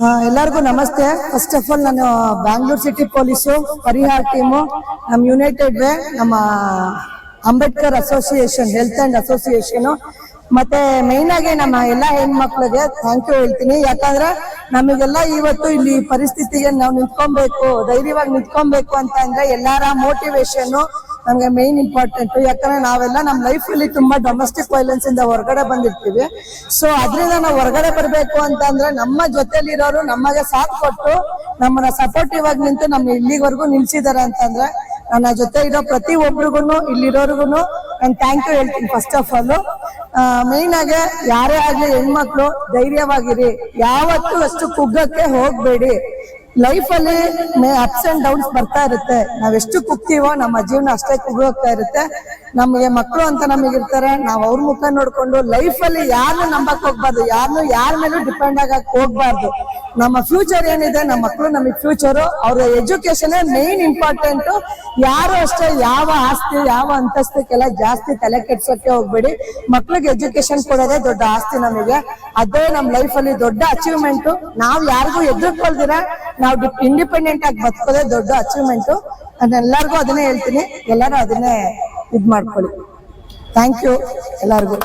ಎಲ್ಲರಿಗೂ ನಮಸ್ತೆ. First of all ನಾನು ಬ್ಯಾಂಗ್ಳೂರ್ ಸಿಟಿ ಪೊಲೀಸು ಪರಿಹಾರ ಟೀಮು ನಮ್ಮ ಯುನೈಟೆಡ್ ವೇ ನಮ್ಮ Ambedkar association health and association ಮತ್ತೆ ಮೇನ್ ಆಗಿ ನಮ್ಮ ಎಲ್ಲ ಹೆಣ್ಮಕ್ಳಿಗೆ ಥ್ಯಾಂಕ್ ಯು ಹೇಳ್ತೀನಿ. ಯಾಕಂದ್ರೆ ನಮಗೆಲ್ಲ ಇವತ್ತು ಇಲ್ಲಿ ಪರಿಸ್ಥಿತಿಗೆ ನಾವು ನಿಂತ್ಕೊಬೇಕು, ಧೈರ್ಯವಾಗಿ ನಿಂತ್ಕೊಬೇಕು ಅಂತ ಅಂದ್ರೆ ಎಲ್ಲಾರ ಮೋಟಿವೇಶನ್ ನಮ್ಗೆ ಮೇನ್ ಇಂಪಾರ್ಟೆಂಟ್ ಯಾಕಂದ್ರೆ ನಾವೆಲ್ಲ ನಮ್ಮ ಲೈಫ್ ಅಲ್ಲಿ ತುಂಬಾ ಡೊಮೆಸ್ಟಿಕ್ ವೈಲೆನ್ಸ್ ಇಂದ ಹೊರಗಡೆ ಬಂದಿರ್ತೀವಿ. ಸೊ ಅದರಿಂದ ನಾವು ಹೊರಗಡೆ ಬರಬೇಕು ಅಂತ ಅಂದ್ರೆ ನಮ್ಮ ಜೊತೆಲಿರೋರು ನಮಗೆ ಸಾಥ್ ಕೊಟ್ಟು ನಮ್ಮನ್ನ ಸಪೋರ್ಟಿವ್ ಆಗಿ ನಿಂತು ನಮ್ಮ ಇಲ್ಲಿವರೆಗೂ ನಿಲ್ಸಿದಾರೆ ಅಂತಂದ್ರೆ ನನ್ನ ಜೊತೆ ಇರೋ ಪ್ರತಿ ಒಬ್ರಿಗೂ ಇಲ್ಲಿರೋರ್ಗು ನಾನು ಥ್ಯಾಂಕ್ ಯು ಹೇಳ್ತೀನಿ ಫಸ್ಟ್ ಆಫ್ ಆಲ್ ಮೇನ್ ಆಗಿ ಯಾರೇ ಆಗ್ಲಿ ಹೆಣ್ಮಕ್ಳು ಧೈರ್ಯವಾಗಿರಿ. ಯಾವತ್ತೂ ಅಷ್ಟು ಕುಗ್ಗಕ್ಕೆ ಹೋಗ್ಬೇಡಿ. ಲೈಫ್ ಅಲ್ಲಿ ಅಪ್ಸ್ ಅಂಡ್ ಡೌನ್ಸ್ ಬರ್ತಾ ಇರುತ್ತೆ. ನಾವ್ ಎಷ್ಟು ಕುಗ್ತೀವೋ ನಮ್ಮ ಜೀವನ ಅಷ್ಟೇ ಕುಗ್ಗೋಗ್ತಾ ಇರುತ್ತೆ. ನಮಗೆ ಮಕ್ಕಳು ಅಂತ ನಮಗಿರ್ತಾರೆ ನಾವ್ ಅವ್ರ ಮುಖ ನೋಡ್ಕೊಂಡು ಲೈಫ್ ಅಲ್ಲಿ ಯಾರನ್ನು ನಂಬಕ್ ಹೋಗ್ಬಾರ್ದು. ಯಾರನ್ನು ಯಾರ ಮೇಲೂ ಡಿಪೆಂಡ್ ಆಗಕ್ ಹೋಗ್ಬಾರ್ದು. ನಮ್ಮ ಫ್ಯೂಚರ್ ಏನಿದೆ, ನಮ್ಮ ಮಕ್ಕಳು ನಮಗೆ ಫ್ಯೂಚರು ಅವ್ರ ಎಜುಕೇಶನ್ ಮೇನ್ ಇಂಪಾರ್ಟೆಂಟ್ ಯಾರು ಅಷ್ಟೇ ಯಾವ ಆಸ್ತಿ, ಯಾವ ಅಂತಸ್ತಕ್ಕೆಲ್ಲ ಜಾಸ್ತಿ ತಲೆ ಕೆಡ್ಸೋಕೆ ಹೋಗ್ಬೇಡಿ. ಮಕ್ಳಿಗೆ ಎಜುಕೇಶನ್ ಕೊಡೋದೇ ದೊಡ್ಡ ಆಸ್ತಿ ನಮಗೆ. ಅದೇ ನಮ್ಮ ಲೈಫ್ ಅಲ್ಲಿ ದೊಡ್ಡ ಅಚೀವ್ಮೆಂಟ್ ನಾವು ಯಾರಿಗೂ ಎದುರ್ಕೊಳ್ದಿರ ನಾವು ಇಂಡಿಪೆಂಡೆಂಟ್ ಆಗಿ ಬದುಕೋದೇ ದೊಡ್ಡ ಅಚೀವ್ಮೆಂಟ್ ಅದನ್ನೆಲ್ಲರಿಗೂ ಅದನ್ನೇ ಹೇಳ್ತೀನಿ. ಎಲ್ಲರೂ ಅದನ್ನೇ ಇದ್ ಮಾಡ್ಕೊಳ್ಳಿ ಥ್ಯಾಂಕ್ ಯು ಎಲ್ಲರಿಗೂ.